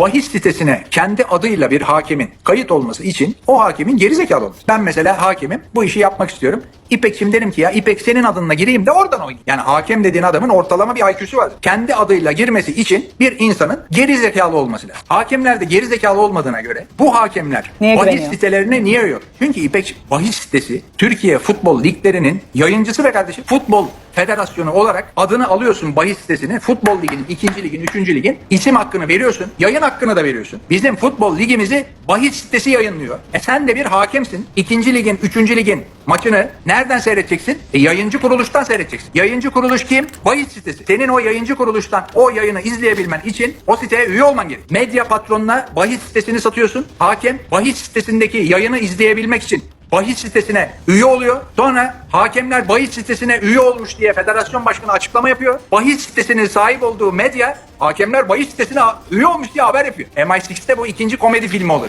bahis sitesine kendi adıyla bir hakemin kayıt olması için o hakemin gerizekalı olması. Ben mesela hakemim bu işi yapmak istiyorum. İpek'cim derim ki ya İpek senin adınla gireyim de oradan oynayayım. Yani hakem dediğin adamın ortalama bir IQ'su var. Kendi adıyla girmesi için bir insanın gerizekalı olması lazım. Hakemler de gerizekalı olmadığına göre bu hakemler Neye bahis güveniyor? sitelerine niye üyor? Çünkü İpek bahis sitesi Türkiye futbol liglerinin yayıncısı ve kardeşim futbol federasyonu olarak adını alıyorsun bahis sitesine futbol liginin ikinci ligin üçüncü ligin isim hakkını veriyorsun yayın hakkını da veriyorsun. Bizim futbol ligimizi bahis sitesi yayınlıyor. E sen de bir hakemsin. İkinci ligin üçüncü ligin maçını nereden seyredeceksin? E yayıncı kuruluştan seyredeceksin. Yayıncı kuruluş kim? Bahis sitesi. Senin o yayıncı kuruluştan o yayını izleyebilmen için o siteye üye olman gerek. Medya patronuna bahis sitesini satıyorsun. Hakem bahis sitesindeki yayını izleyebilmek için bahis sitesine üye oluyor. Sonra hakemler bahis sitesine üye olmuş diye federasyon başkanı açıklama yapıyor. Bahis sitesinin sahip olduğu medya hakemler bahis sitesine üye olmuş diye haber yapıyor. MI6'te bu ikinci komedi filmi olur.